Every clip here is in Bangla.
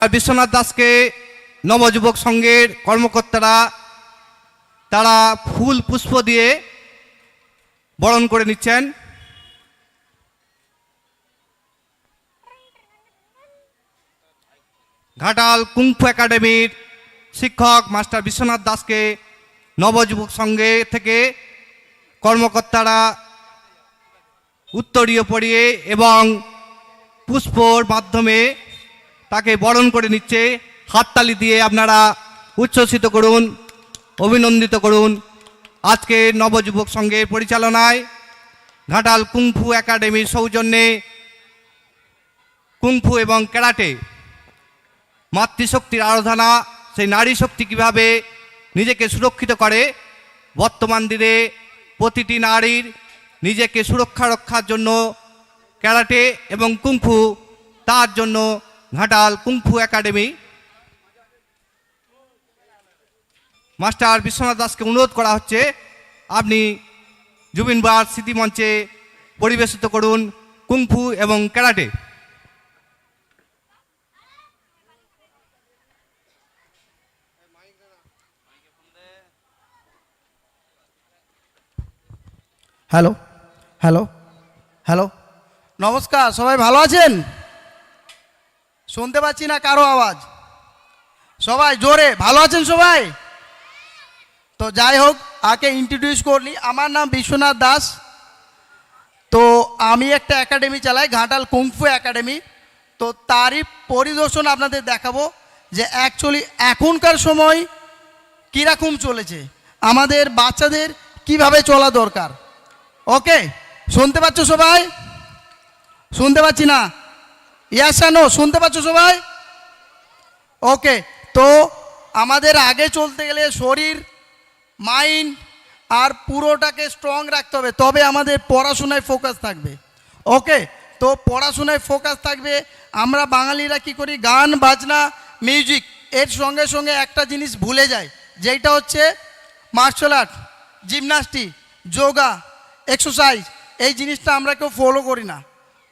বিশ্বনাথ দাসকে নবযুবক সংঘের কর্মকর্তারা তারা ফুল পুষ্প দিয়ে বরণ করে নিচ্ছেন। ঘাটাল কুংফু একাডেমির শিক্ষক মাস্টার বিশ্বনাথ দাসকে নবযুবক সংঘে থেকে কর্মকর্তারা উত্তরীয় পরিয়ে এবং পুষ্পর মাধ্যমে তাকে বরণ করে নিচ্ছে। হাততালি দিয়ে আপনারা উচ্ছ্বসিত করুন, অভিনন্দিত করুন। আজকে নবযুবক সংঘের পরিচালনায় ঘাটাল কুংফু একাডেমির সৌজন্যে কুংফু এবং ক্যারাটে মাতৃশক্তির আরাধনা, সেই নারী শক্তি কীভাবে নিজেকে সুরক্ষিত করে, বর্তমান দিনে প্রতিটি নারীর নিজেকে সুরক্ষা রক্ষার জন্য ক্যারাটে এবং কুংফু তার জন্য Ghatal kung fu academy master Biswanath দাসকে অনুরোধ করা হচ্ছে, আপনি জুবিন বার স্মৃতি মঞ্চে পরিবেশিত করুন কুংফু এবং ক্যারাটে হ্যালো হ্যালো হ্যালো নমস্কার, সবাই ভালো আছেন? শুনতে পাচ্ছি না কারও আওয়াজ। সবাই জোরে, ভালো আছেন সবাই? তো যাই হোক, আগে ইন্ট্রোডিউস করলি। আমার নাম বিশ্বনাথ দাস। তো আমি একটা একাডেমি চালাই, ঘাটাল কুংফু একাডেমি তো তারই পরিদর্শন আপনাদের দেখাবো যে অ্যাকচুয়ালি এখনকার সময় কীরকম চলেছে। আমাদের বাচ্চাদের কীভাবে চলা দরকার। ওকে শুনতে পাচ্ছ সবাই? শুনতে পাচ্ছি না? ইয়াসানো শুনতে পাচ্ছ সবাই? ওকে তো আমাদের আগে চলতে গেলে শরীর মাইন্ড আর পুরোটাকে স্ট্রং রাখতে হবে, তবে আমাদের পড়াশোনায় ফোকাস থাকবে। ওকে তো পড়াশোনায় ফোকাস থাকবে, আমরা বাঙালিরা কি করি? গান, বাজনা মিউজিক এর সঙ্গে সঙ্গে একটা জিনিস ভুলে যায় যেটা হচ্ছে martial art gymnastic yoga exercise এই জিনিসটা আমরা কেউ ফলো করি না।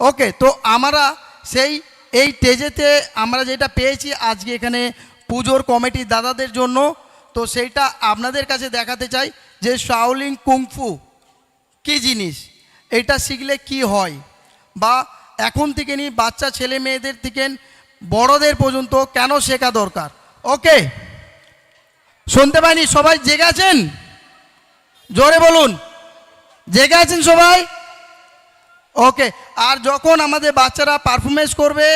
ওকে তো আমরা সেই, এই টেজেতে আমরা যেটা পেয়েছি আজকে এখানে পুজোর কমিটির দাদাদের জন্য, তো সেইটা আপনাদের কাছে দেখাতে চাই যে শাওলিং কুংফু কি জিনিস? এটা শিখলে কি হয়? বা এখন থেকে নি বাচ্চা, ছেলে, মেয়েদের থেকে বড়দের পর্যন্ত কেন শেখা দরকার? ওকে শুনতে পাইনি? সবাই জেগে আছেন? জোরে বলুন। জেগে আছেন সবাই? ওকে আর যখন আমাদের বাচ্চারা পারফরমেন্স করবে,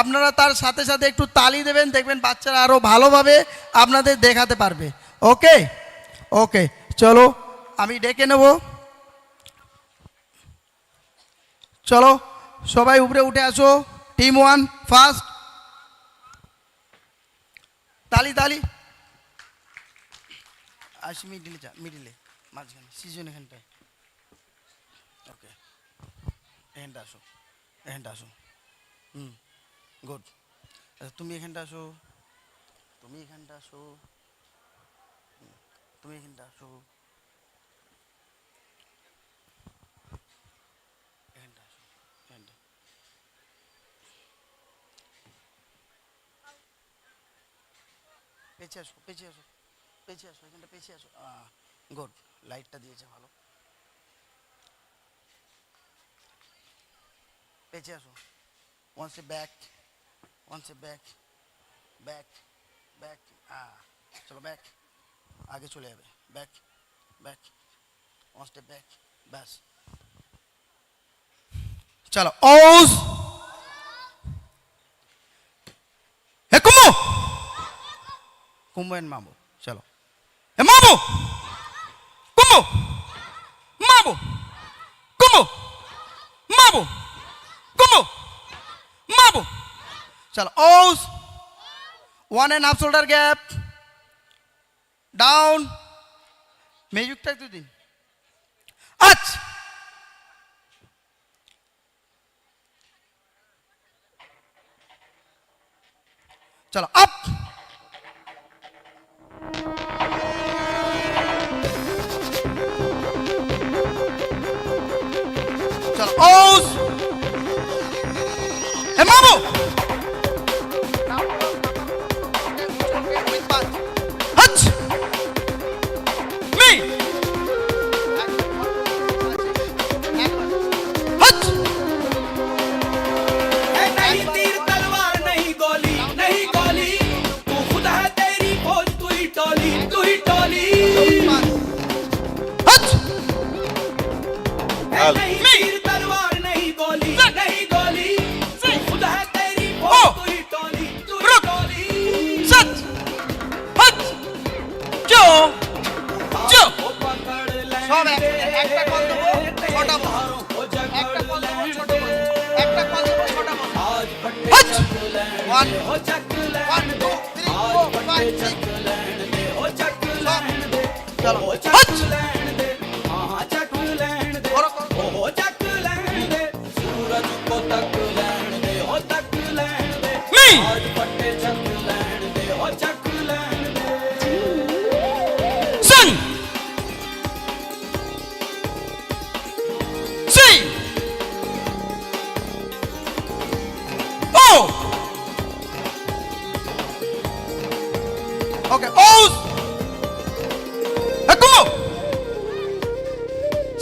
আপনারা তার সাথে সাথে একটু তালি দেবেন, দেখবেন বাচ্চারা আরও ভালোভাবে আপনাদের দেখাতে পারবে। ওকে ওকে চলো, আমি ডেকে নেব। চলো, সবাই উপরে উঠে আসো। টিম ওয়ান ফার্স্ট তালি তালি। আসি মিডিলে যা মিডিলে মাঝখানে সিজন এখানটায় ওকে এখানটা আসো এখানটা আসো। হুম গুড আচ্ছা তুমি এখানটা আসো তুমি এখানটা আসো হুম, তুমি এখানটা আসো। এখানটা আসো এখানটা। পেছে আসো পেছে আসো পেছে আসো এখানটা পেছে আসো। গুড লাইটটা দিয়েছে ভালো। পেছে আসো one step back one step back back back চলো ব্যাক আগে চলে যাবে back back one step back ব্যাস চলো ওস হে কুম্ভ কুম্ভ মামু চলো হে মামু চলো ওস one and half shoulder gap down মিউজিকটা একটু দিন আচ্ছা চলো আপ চলো ওস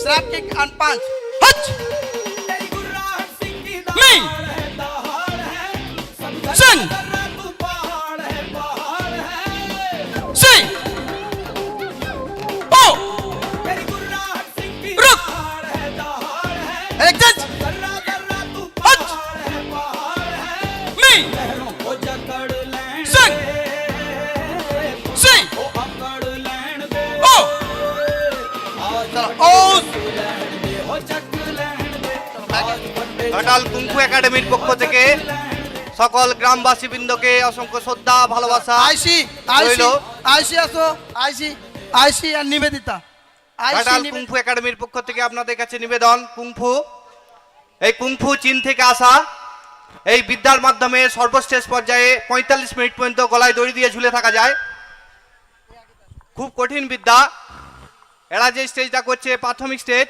slap kick and punch. Hutch! Me! Sing! Ghatal kung fu একাডেমির পক্ষ থেকে সকল গ্রামবাসী বৃন্দকে অসংখ্য শ্রদ্ধা ভালোবাসা আইসি আইসি আইসি আসো আইসি আইসি আর নিবেদিতা। ঘাটাল কুংফু একাডেমির পক্ষ থেকে আপনাদের কাছে নিবেদন কুংফু। এই কুংফু চীন থেকে আসা এই বিদ্যার মাধ্যমে সর্বশেষ পর্যায়ে পঁয়তাল্লিশ মিনিট পর্যন্ত গলায় দড়ি দিয়ে ঝুলে থাকা যায়। খুব কঠিন বিদ্যা। এরা যে স্টেজটা করছে প্রাথমিক স্টেজ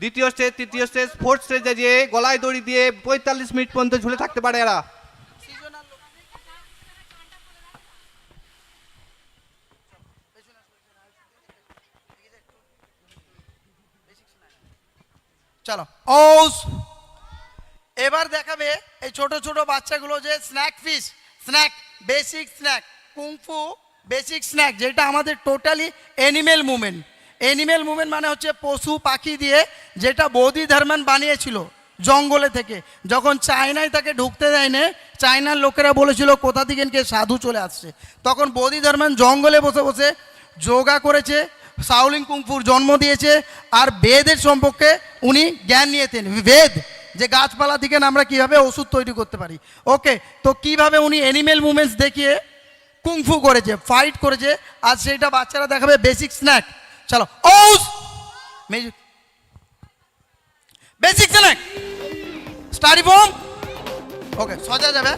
দ্বিতীয় স্টেজ তৃতীয় স্টেজ ফোর্থ স্টেজে যে গলায় দড়ি দিয়ে পঁয়তাল্লিশ মিনিট পর্যন্ত ঝুলে থাকতে পারে এরা। চলো। ওস এবার দেখাবে এই ছোট ছোট বাচ্চাগুলো যে snake fist snake basic snake kung fu basic snake যেটা আমাদের totally animal movement animal movement মানে হচ্ছে পশু পাখি দিয়ে যেটা বৌদি ধর্মান বানিয়েছিল জঙ্গলে থেকে। যখন চায়নায় তাকে ঢুকতে দেয়নি, চায়নার লোকেরা বলেছিল, কোথা থেকে কে সাধু চলে আসছে? তখন বৌদি ধর্মান জঙ্গলে বসে বসে যোগা করেছে সাউলিং কুংফুর জন্ম দিয়েছে, আর বেদের সম্পর্কে উনি জ্ঞান নিয়েছেন। বেদ, যে গাছপালা থেকে আমরা কীভাবে ওষুধ তৈরি করতে পারি। ওকে, তো কীভাবে উনি অ্যানিমেল মুভমেন্টস দেখিয়ে কুংফু করেছে ফাইট করেছে, আর সেটা বাচ্চারা দেখাবে বেসিক স্ন্যাক चलो ओस म्यूज़िक बेसिक सिलेक्ट स्टारिफोम ओके सोचा যাবে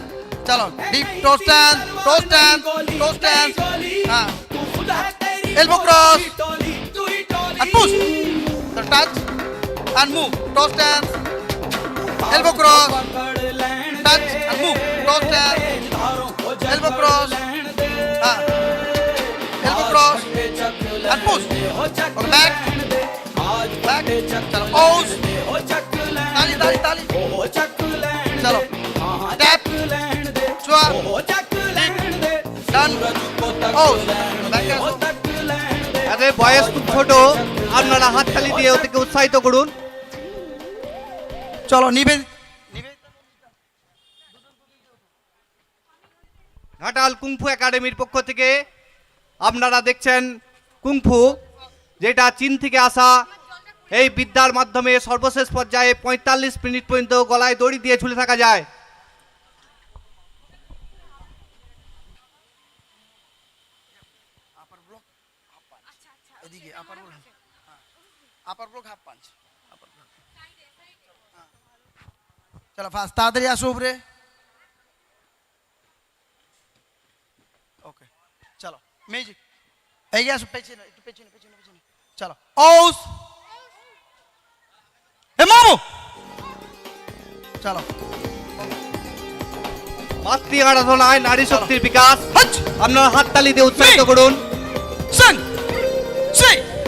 चलो deep toast stand toast stand toast stand हाँ elbow cross and push the touch and move toes stand elbow cross touch and move toes stand elbow cross ah. elbow cross and push. Or back. Back. Chalo. Oos. Tali, tali, tali. Chalo. Tap. Chua. Done. Pose. Back and আরে বয়স খুব ছোট আপনারা হাততালি দিয়ে ওদেরকে উৎসাহিত করুন চলো নিবেদ ঘাটাল কুম্ফু একাডেমির পক্ষ থেকে আপনারা দেখছেন কুংফু, যেটা চীন থেকে আসা, এই বিদ্যার মাধ্যমে সর্বশেষ পর্যায়ে পঁয়তাল্লিশ মিনিট পর্যন্ত গলায় দড়ি দিয়ে ঝুলে থাকা যায়। Half punch. চলো ফাস্ট তাড়াতাড়ি আসো উপরে। ওকে, চলো। মিউজিক এগিয়ে আসো পেছনে একটু পেছনে পেছনে পেছনে চলো ওস এ মামু চলো মাতৃ আরাধনায় নারী শক্তির বিকাশ আপনারা হাততালি দিয়ে উৎসাহিত করুন Sing. Say.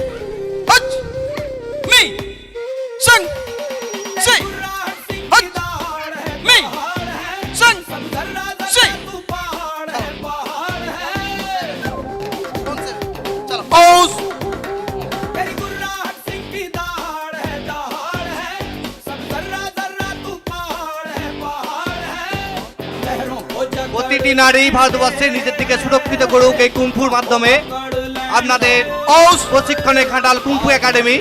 প্রতিটি নারী, ভারতবর্ষে নিজের থেকে সুরক্ষিত করুক এই কুম্ফুর মাধ্যমে আপনাদের O's. প্রশিক্ষণে খাটাল কুম্ফু একাডেমি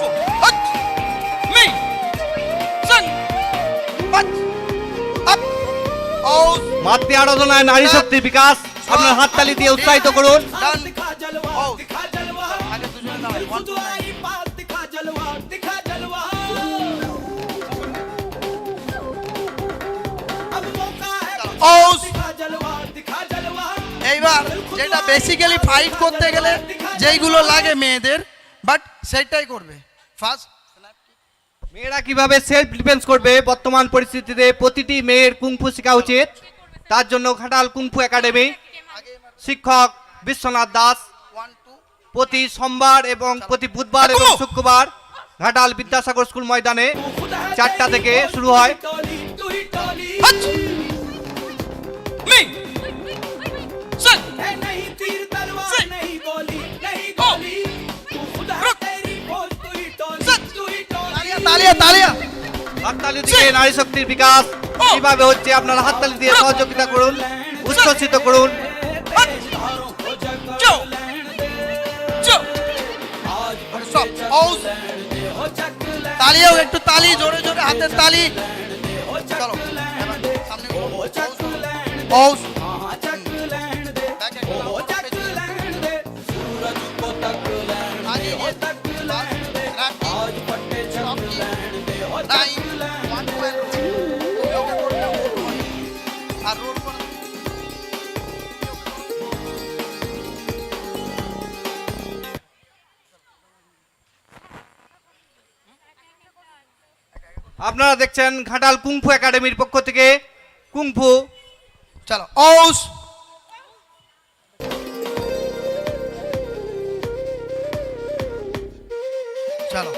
যাব মাতৃ আরাধনায় নারী শক্তি বিকাশ। আপনার হাততালি দিয়ে উৎসাহিত করুন। যেটা বেসিক্যালি ফাইট করতে গেলে যেইগুলো লাগে মেয়েদের বাট সেটাই করবে। মেয়েরা কীভাবে সেলফ ডিফেন্স করবে বর্তমান পরিস্থিতিতে প্রতিটি মেয়ের কুংফু শেখা উচিত তার জন্য ঘাটাল কুংফু একাডেমি শিক্ষক বিশ্বনাথ দাস প্রতি সোমবার এবং প্রতি বুধবার এবং শুক্রবার ঘাটাল বিদ্যাসাগর স্কুল ময়দানে চারটা থেকে শুরু হয় তালিয়া তালিয়া হাততালি দিয়ে নারী শক্তির বিকাশ কীভাবে হচ্ছে আপনারা হাততালি দিয়ে সহযোগিতা করুন উচ্ছ্বসিত করুন তালিয়াও একটু তালি জোরে জোরে হাতের তালি চলো সামনে আপনারা দেখছেন ঘাটাল কুংফু একাডেমির পক্ষ থেকে। কুংফু চলো। চলো।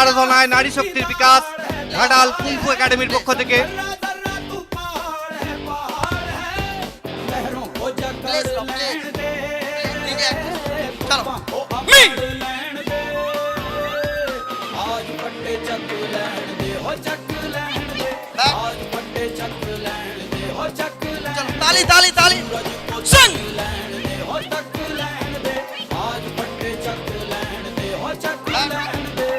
আরাধনায় নারী শক্তির বিকাশ ঘাটাল কুংফু একাডেমির পক্ষ থেকে। ਚਲੋ ਮੀ ਆਜ ਪੱਟੇ ਚੱਕ ਲੈਣ ਦੇ ਹੋ ਚੱਕ ਲੈਣ ਦੇ ਆਜ ਪੱਟੇ ਚੱਕ ਲੈਣ ਦੇ ਹੋ ਚੱਕ ਲੈਣ ਚਲੋ ਤਾਲੀ ਤਾਲੀ ਤਾਲੀ ਸੁਣ ਲੈਣ ਦੇ ਹੋ ਚੱਕ ਲੈਣ ਦੇ ਆਜ ਪੱਟੇ ਚੱਕ ਲੈਣ ਦੇ ਹੋ ਚੱਕ ਲੈਣ ਦੇ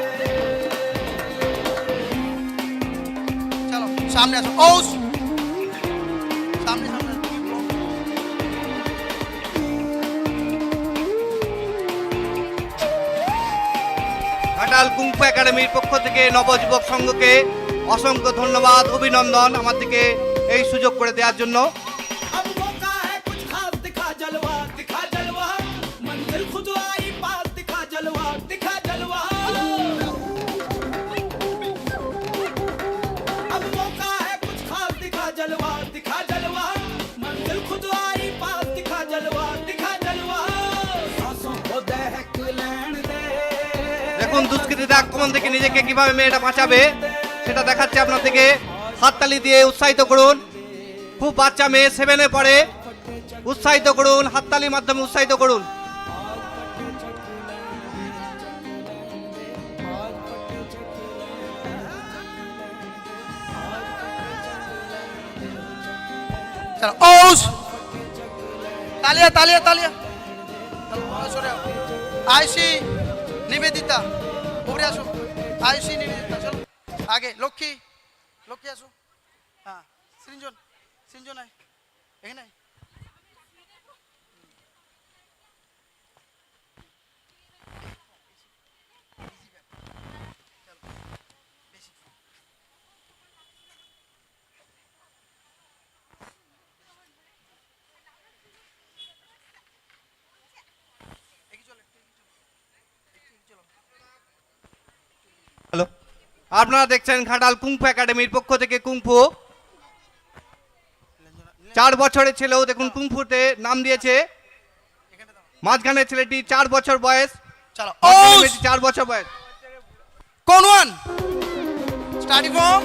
ਚਲੋ ਸਾਹਮਣੇ ਆਓ একাডেমির পক্ষ থেকে নবযুবক সংঘকে অসংখ্য ধন্যবাদ অভিনন্দন আমাদেরকে এই সুযোগ করে দেওয়ার জন্য। দেখুন দুষ্কৃতীদের আক্রমণ থেকে নিজেকে কীভাবে মেয়েটা বাঁচাবে সেটা দেখাচ্ছে আপনাদেরকে হাততালি দিয়ে উৎসাহিত করুন। খুব বাচ্চা মেয়ে সেভেনে পড়ে। উৎসাহিত করুন হাততালির মাধ্যমে উৎসাহিত করুন। তালিয়া তালিয়া তালিয়া। চলো, নিবেদিতা উপরে আসো আয়ুষী নিবেদিতা চলো আগে লক্ষ্মী লক্ষ্মী আসো হ্যাঁ সৃঞ্জন সৃঞ্জন আয়। এখানে আয়। এগিয়ে চলো, একটু এগিয়ে চলো। একটু এগিয়ে চলো। হ্যালো আপনারা দেখছেন খাটাল কুংফু একাডেমির পক্ষ থেকে কুংফু। চার বছরের ছেলেও দেখুন কুংফুতে নাম দিয়েছে। মাঝখানের ছেলেটি চার বছর বয়স। চার বছর বয়স। কোন one? Starting from?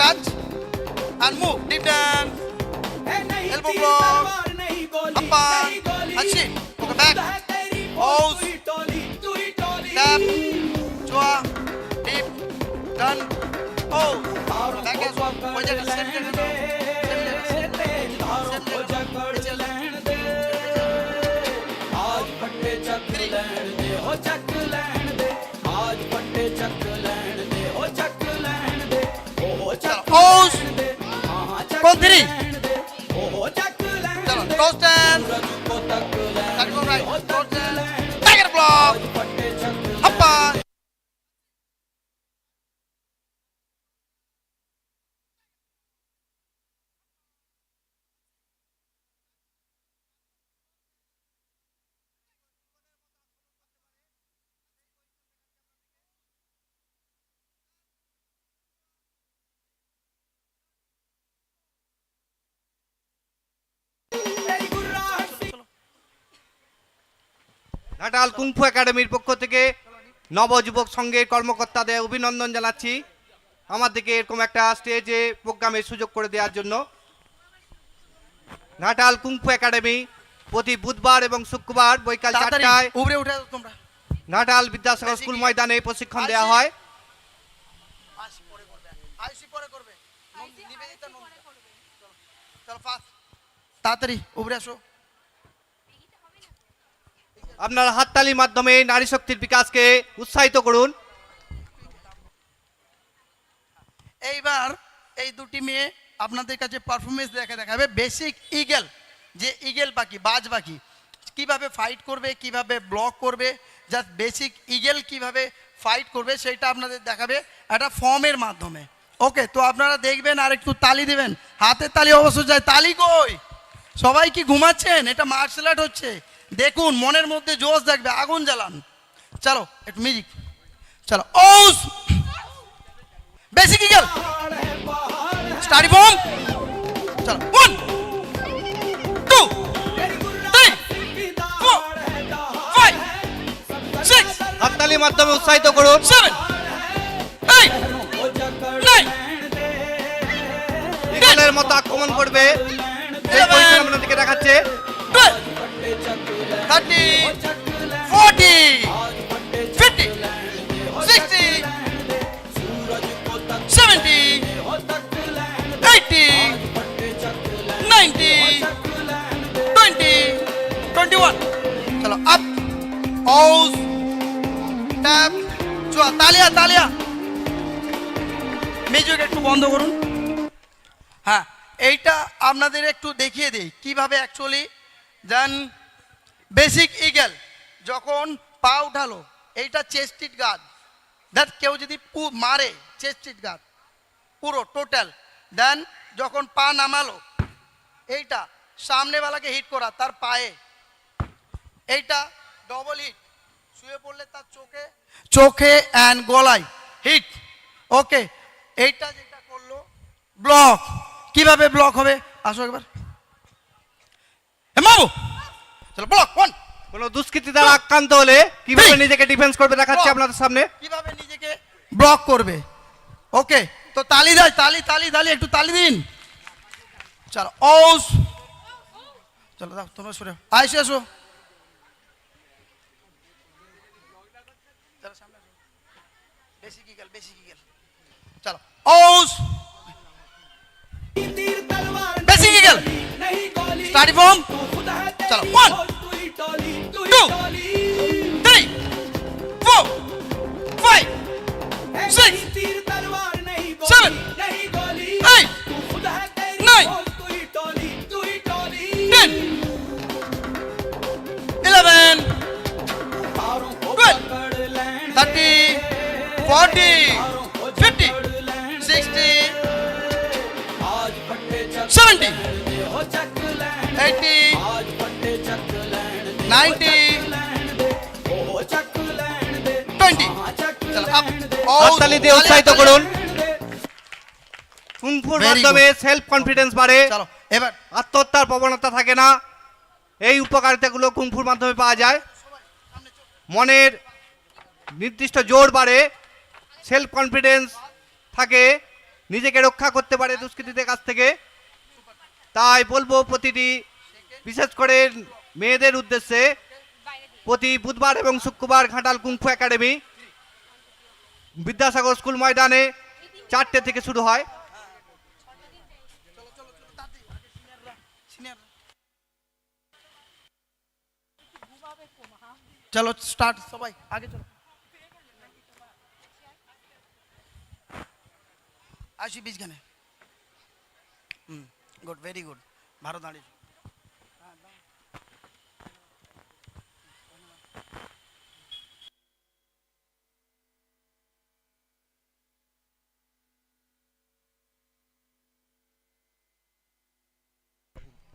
Touch and move, deep dance, elbow block, तलवार, नहीं Upon. नहीं गोली That's it. Okay, back. खुद है तेरी Pose. तू ही टोली तू ही टोली Tap. Chua. Deep. Done. Oh. धारों Back को as well. पकड़ हो जाएगा, same लेने जगह दे पे। तेज धारों Same को जगह जकड़ पे। लेने दे आज पट्टे चक लेने दे ustedes. ঘাটাল কুংফু একাডেমির পক্ষ থেকে নবযুবক সংঘের কর্মকর্তাদের অভিনন্দন জানাচ্ছি। আমার দিকে এরকম একটা স্টেজে প্রোগ্রামের সুযোগ করে দেওয়ার জন্য। ঘাটাল কুংফু একাডেমি প্রতি বুধবার এবং শুক্রবার বৈকাল চারটায় উপরে উঠে তোমরা। ঘাটাল বিদ্যাসাগর স্কুল ময়দানে প্রশিক্ষণ দেওয়া হয়। আইসি পরে করবে আইসি পরে করবে নন্দি- নিবেদিতা নন্দিতা। চলো, চলো ফাস্ট তাড়াতাড়ি উপরে আসো আপনারা হাততালির মাধ্যমে নারী শক্তির বিকাশকে উৎসাহিত করুন। এইবার এই দুটি মেয়ে আপনাদের কাছে পারফরমেন্স দেখে দেখাবে। বেসিক ইগেল যে ইগেল পাখি, বাজ পাখি, কীভাবে ফাইট করবে, কীভাবে ব্লক করবে জাস্ট বেসিক ইগেল কীভাবে ফাইট করবে সেটা আপনাদের দেখাবে একটা ফর্মের মাধ্যমে। ওকে তো আপনারা দেখবেন আর একটু তালি দেবেন। হাতের তালি অবশ্য যায়, তালি কই? সবাই কি ঘুমাচ্ছেন? এটা মার্শাল আর্ট হচ্ছে। দেখুন মনের মধ্যে জোশ দেখবে আগুন জ্বালান। চলো একটু মিউজিক চলো ওস বেশি কি গেল? স্টাডি চলো one two three four five six হাততালি মাধ্যমে উৎসাহিত করো সেভেন এইট নাইন মতো আক্রমণ করবে। এই পজিশন আপনাদেরকে দেখাচ্ছে twelve, thirty, forty, fifty, sixty, seventy, eighty, ninety, twenty, twenty-one. चलो up, pause, tap, চুয়া তালিয়া তালিয়া মিউজিক একটু বন্ধ করুন হ্যাঁ এইটা আপনাদের একটু দেখিয়ে দিই। কীভাবে অ্যাকচুয়ালি দেন বেসিক ইগেল যখন পা উঠালো, এইটা চেস্টিট গার্ড দেন কেউ যদি মারে চেস্টিট গার্ড পুরো টোটাল দেন যখন পা নামালো, এইটা সামনেওয়ালাকে হিট করা, তার পায়ে। এইটা ডবল হিট শুয়ে পড়লে তার চোখে? চোখে অ্যান্ড গলায়। হিট ওকে এইটা যেটা করল ব্লক কীভাবে ব্লক হবে? আসো একবার। মামু! চলো ব্লক ওয়ান কোনো দুষ্কৃতী দ্বারা আক্রান্ত হলে কীভাবে নিজেকে ডিফেন্স করবে দেখাচ্ছি আপনাদের সামনে? কীভাবে নিজেকে ব্লক করবে? ওকে তো তালি দেয় তালি তালি তালি একটু তালি দিন। চলো ওস চলো দাও তোমরা সরে আইসো এসো আসো। বেশি কি গেল বেশি কি গেল চলো ওস platform. Chalo. One, two, three, four, five, six, seven, eight, nine, ten, eleven, twelve, thirty, forty. হাততালি দিয়ে উৎসাহিত করুন। কুংফুর মাধ্যমে সেলফ কনফিডেন্স বাড়ে এবার আত্মহত্যার প্রবণতা থাকে না। এই উপকারিতাগুলো কুংফুর মাধ্যমে পাওয়া যায়। মনের নির্দিষ্ট জোর বাড়ে। সেলফ কনফিডেন্স থাকে। নিজেকে রক্ষা করতে পারে দুষ্কৃতীদের কাছ থেকে। তাই বলব প্রতিটি বিশেষ করে মেয়েদের উদ্দেশ্যে প্রতি বুধবার এবং শুক্রবার Ghatal kung fu academy Vidyasagar school ময়দানে চারটে থেকে শুরু হয়। চলো স্টার্ট সবাই, আগে চলো। আসি বীজখানে গুড ভেরি গুড ভালো দাঁড়িয়ে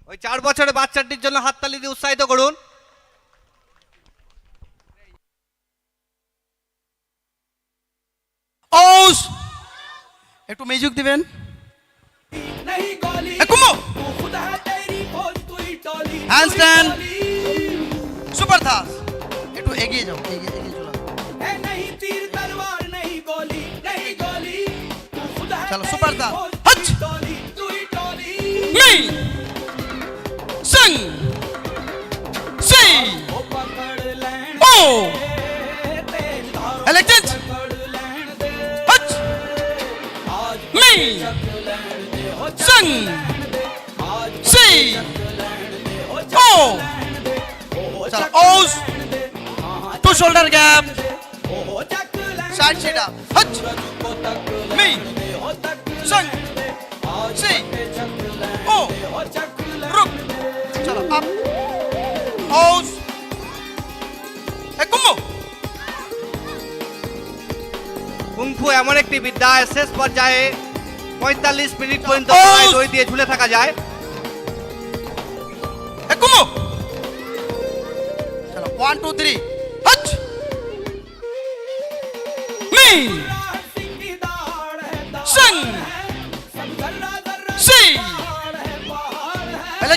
ওই চার বছরের বাচ্চাটির জন্য হাততালি দিয়ে উৎসাহিত করুন। ওস একটু মিউজিক দিবেন? হ্যান্ডস্ট্যান্ড সুপার থাস একটু এগিয়ে যাও, এগিয়ে এগিয়ে চলো। চলো সুপার থাস হচ! নেই! sing, see, oh, elected, me, sing, see, oh, O's, two shoulder gap, side seat up, touch me, sing, see. চলো আপ ওস এ কুমো কুংফু এমন একটি বিদ্যা শেষ পর্যায়ে পঁয়তাল্লিশ মিনিট পর্যন্ত ও! পায়ে দড়ি দিয়ে ঝুলে থাকা যায় এ কুমো চলো ওয়ান টু থ্রি হচ মি सिंह की दाढ़ है दाढ़ সিং सब जर्रा जर्रा সি पहाड़ है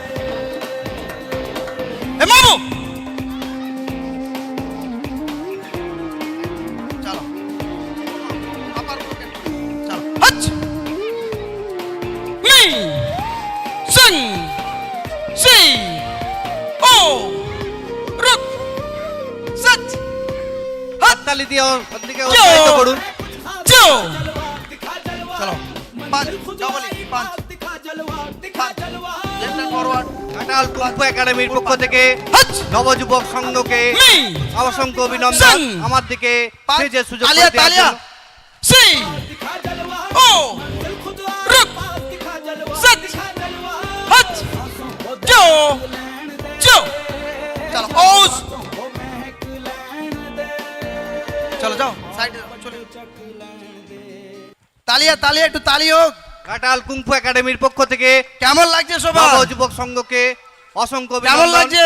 दे হচ মি সিং সি এলেক্টেড হচ মি সিং সি চলো ওস এ মামু চলো আপার পকেট চলো হচ মি সিং সি ও রুক সচ হাততালি দিয়ে ওর দিকে উৎসাহিত করুন সাঁওতাল কুম্পু একাডেমির পক্ষ থেকে নবযুবক সংঘকে অসংখ্য অভিনন্দন। আমার দিকে চলো। যাও তালিয়া তালিয়া একটু তালি হোক। ঘাটাল কুংফু একাডেমির পক্ষ থেকে কেমন লাগছে সবাই যুবক সংঘকে অসংখ্য কেমন লাগছে?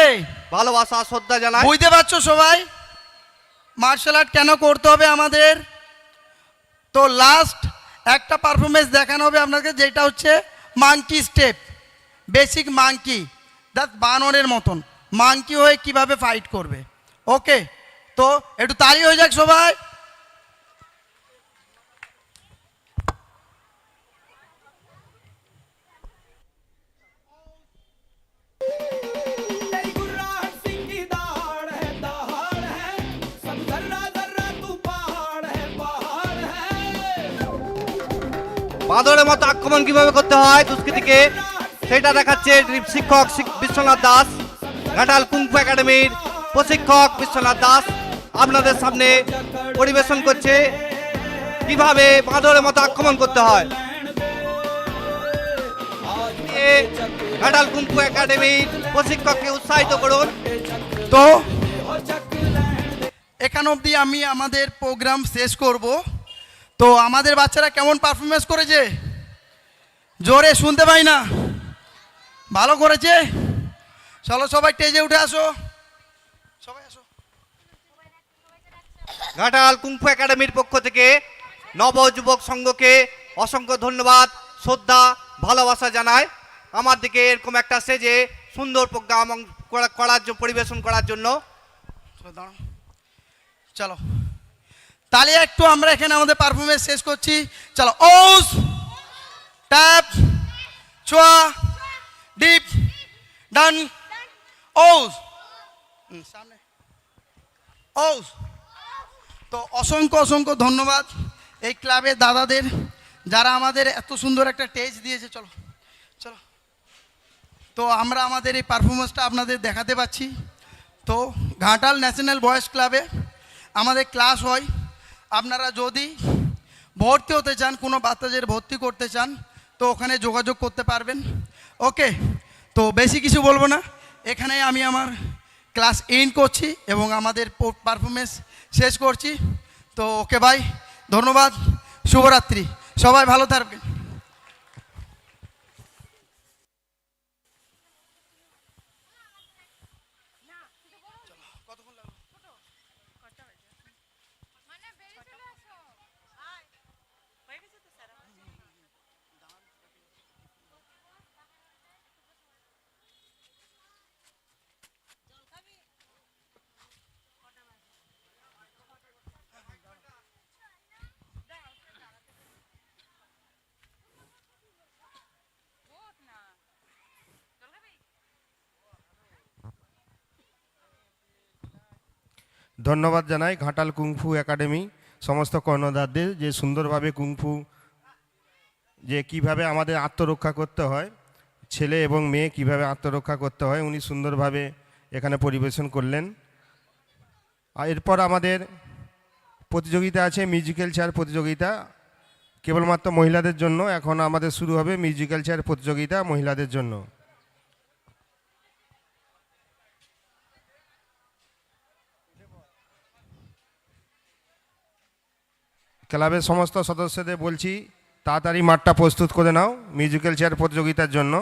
ভালোবাসা শ্রদ্ধা জানাই। বুঝতে পারছ সবাই? মার্শাল আর্ট কেন করতে হবে আমাদের? তো লাস্ট একটা পারফরমেন্স দেখানো হবে আপনাকে যেটা হচ্ছে monkey step basic monkey that বানরের মতন। মাঙ্কি হয়ে কীভাবে ফাইট করবে? ওকে তো একটু তালি হয়ে যাক সবাই। বাঁদরের মতো আক্রমণ কীভাবে করতে হয় দুষ্কৃতীকে, সেটা দেখাচ্ছে শিক্ষক বিশ্বনাথ দাস, ঘাটাল কুংফু একাডেমির প্রশিক্ষক বিশ্বনাথ দাস আপনাদের সামনে পরিবেশন করছে কীভাবে বাঁদরের মতো আক্রমণ করতে হয়। ঘাটাল কুংফু একাডেমির প্রশিক্ষককে উৎসাহিত করুন। তো, এখান অবধি আমি আমাদের প্রোগ্রাম শেষ করব। তো আমাদের বাচ্চারা কেমন পারফরমেন্স করেছে? জোরে শুনতে পাই না। ভালো করেছে? চলো সবাই টেজে উঠে আসো। সবাই আসো। ঘাটাল কুংফু একাডেমির পক্ষ থেকে নব যুবক সংঘকে অসংখ্য ধন্যবাদ শ্রদ্ধা ভালোবাসা জানায় আমার দিকে এরকম একটা সেজে সুন্দর প্রোগ্রাম করা- করার জন্য পরিবেশন করার জন্য। চলো। তাহলে একটু আমরা এখানে আমাদের পারফরমেন্স শেষ করছি। চলো ওস ট্যাপ, ছোয়া, ডিপ, ডান ওস সামনে। ওস তো অসংখ্য অসংখ্য ধন্যবাদ এই ক্লাবের দাদাদের, যারা আমাদের এত সুন্দর একটা টেজ দিয়েছে। চলো চলো। তো আমরা আমাদের এই পারফরমেন্সটা আপনাদের দেখাতে পাচ্ছি। তো ঘাটাল ন্যাশনাল বয়েজ ক্লাবে আমাদের ক্লাস হয়। আপনারা যদি ভর্তি হতে চান, কোনো বাচ্চাদের ভর্তি করতে চান, তো ওখানে যোগাযোগ করতে পারবেন। ওকে? তো বেশি কিছু বলব না। এখানে আমি আমার ক্লাস ইন করছি এবং আমাদের পারফরমেন্স শেষ করছি। তো ওকে ভাই, ধন্যবাদ। শুভরাত্রি। সবাই ভালো থাকবেন। ধন্যবাদ জানাই ঘাটাল কুংফু একাডেমি, সমস্ত কর্ণধারদের যে সুন্দরভাবে কুংফু, যে কীভাবে আমাদের আত্মরক্ষা করতে হয়, ছেলে এবং মেয়ে কীভাবে আত্মরক্ষা করতে হয়, উনি সুন্দরভাবে এখানে পরিবেশন করলেন। আর এরপর আমাদের প্রতিযোগিতা আছে মিউজিক্যাল চেয়ার প্রতিযোগিতা, কেবলমাত্র মহিলাদের জন্য, এখন আমাদের শুরু হবে মিউজিক্যাল চেয়ার প্রতিযোগিতা মহিলাদের জন্য। ক্লাবের সমস্ত সদস্যদের বলছি তাড়াতাড়ি মাঠটা প্রস্তুত করে নাও মিউজিক্যাল চেয়ার প্রতিযোগিতার জন্য।